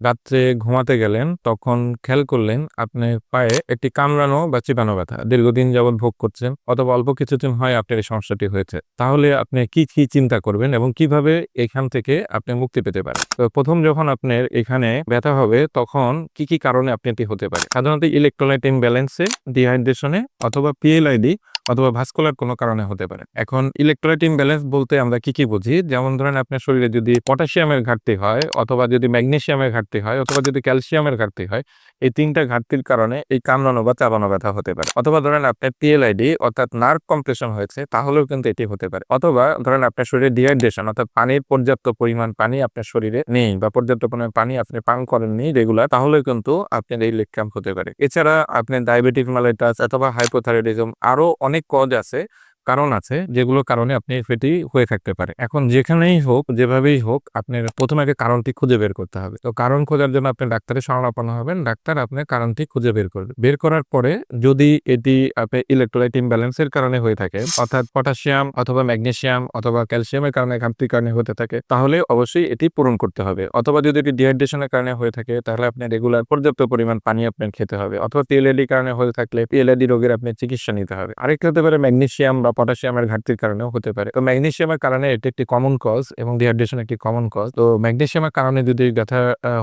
রাত্রে ঘুমাতে গেলেন, তখন খেয়াল করলেন আপনি পায়ে একটি কামড়ানো বা চিপানো ব্যথা। দীর্ঘদিন যাবৎ ভোগ করছেন অথবা অল্প কিছুদিন হয় আপনার এই সমস্যাটি হয়েছে। তাহলে আপনি কি কি চিন্তা করবেন এবং কীভাবে এখান থেকে আপনি মুক্তি পেতে পারেন? তো প্রথম যখন আপনার এখানে ব্যথা হবে, তখন কি কি কারণে আপনি এটি হতে পারে? সাধারণত ইলেকট্রোলাইট ইমব্যালেন্সে ডিহাইড্রেশনে অথবা পিএলআইডি অথবা ভাস্কুলার কোনো কারণে হতে পারে। এখন ইলেকট্রোলাইট ইমব্যালেন্স বলতে আমরা কি কি বুঝি? যেমন ধরেন আপনার শরীরে যদি পটাশিয়ামের ঘাটতি হয় অথবা যদি ম্যাগনেসিয়ামের ঘাটতি হয় অথবা যদি ক্যালসিয়ামের ঘাটতি হয়, এই তিনটা ঘাটতির কারণে এই কামড়ানো বা চাবানো ব্যথা হতে পারে। অথবা ধরেন আপনার পিএলআইডি অর্থাৎ নার্ভ কম্প্রেশন হয়েছে, তাহলেও কিন্তু এটি হতে পারে। অথবা ধরেন আপনার শরীরে ডিহাইড্রেশন অর্থাৎ পানির পর্যাপ্ত পরিমাণ পানি আপনার শরীরে নেই বা পর্যাপ্ত পরিমাণ পানি আপনি পান করেননি রেগুলার তাহলে কিন্তু আপনার এই লেককাম হতে পারে। এছাড়া আপনার ডায়াবেটিক মালাইটাস অথবা হাইপোথাইরয়েডিজম আরও অনেক কজ আছে কারণ আছে যেগুলো কারণে আপনি সেটি হয়ে থাকতে পারে। এখন যেখানেই হোক, যেভাবেই হোক, আপনার প্রথমে আগে কারণটি খুঁজে বের করতে হবে। তো কারণ খোঁজার জন্য আপনি ডাক্তারের শরণাপন্ন হবেন, ডাক্তার আপনার কারণটি খুঁজে বের করবে। বের করার পরে যদি এটি আপনার ইলেকট্রোলাইট ইমব্যালেন্সের কারণে হয়ে থাকে, অর্থাৎ পটাশিয়াম অথবা ম্যাগনেশিয়াম অথবা ক্যালসিয়ামের কারণে ঘাটতির কারণে হতে থাকে, তাহলে অবশ্যই এটি পূরণ করতে হবে। অথবা যদি এটি ডিহাইড্রেশনের কারণে হয়ে থাকে, তাহলে আপনি রেগুলার পর্যাপ্ত পরিমাণ পানি আপনার খেতে হবে। অথবা পিএলএডি কারণে হয়ে থাকলে পিএলএডি রোগের আপনি চিকিৎসা নিতে হবে। আরেকটা হতে পারে ম্যাগনেসিয়াম বা পটাশিয়ামের ঘাটতির কারণেও হতে পারে। তো ম্যাগনেশিয়ামের কারণে এটি একটি কমন কজ এবং ডিহাইড্রেশন একটি কমন কজ তো ম্যাগনেসিয়ামের কারণে যদি ব্যথা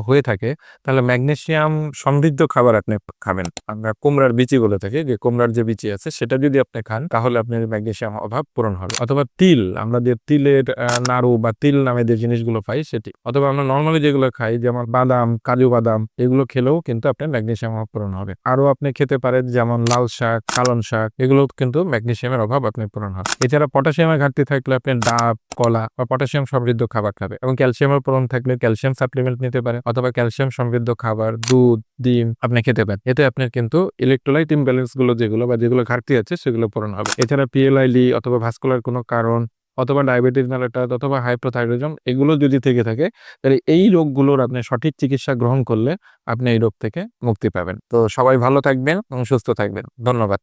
হয়ে থাকে, তাহলে ম্যাগনেশিয়াম সমৃদ্ধ খাবার আপনি খাবেন। আমরা কুমড়ার বিচি বলে থাকি, যে কুমড়ার যে বিচি আছে, সেটা যদি আপনি খান, তাহলে আপনার ম্যাগনেসিয়াম অভাব পূরণ হবে। অথবা তিল, আমরা যে তিলের নাড়ু বা তিল নামে যে জিনিসগুলো পাই, সেটি। অথবা আমরা নর্মালি যেগুলো খাই, যেমন বাদাম, কাজু বাদাম, এগুলো খেলেও কিন্তু আপনার ম্যাগনেশিয়াম অভাব পূরণ হবে। আরও আপনি খেতে পারেন, যেমন লাল শাক, কালন শাক, এগুলো কিন্তু ম্যাগনেশিয়ামের অভাব আপনি পূরণ হবে এছাড়া পটাশিয়ামের ঘাটতি থাকলে আপনি ডাব, কলা বা পটাশিয়াম সমৃদ্ধ খাবার খাবে এবং ক্যালসিয়ামের পূরণ থাকলে ক্যালসিয়াম সাপ্লিমেন্ট নিতে পারে অথবা ক্যালসিয়াম সমৃদ্ধ খাবার, দুধ, ডিম আপনি খেতে পারেন। এতে আপনার কিন্তু ইলেকট্রোলাইট ইমব্যালেন্সগুলো যেগুলো বা যেগুলো ঘাটতি আছে সেগুলো পূরণ হবে। এছাড়া পিএলআইডি অথবা ভাস্কুলার কোনো কারণ অথবা ডায়াবেটিস মেলাটাস অথবা হাইপোথাইরয়েডিজম এগুলো যদি থেকে থাকে, তাহলে এই রোগগুলোর আপনি সঠিক চিকিৎসা গ্রহণ করলে আপনি এই রোগ থেকে মুক্তি পাবেন। তো সবাই ভালো থাকবেন এবং সুস্থ থাকবেন। ধন্যবাদ।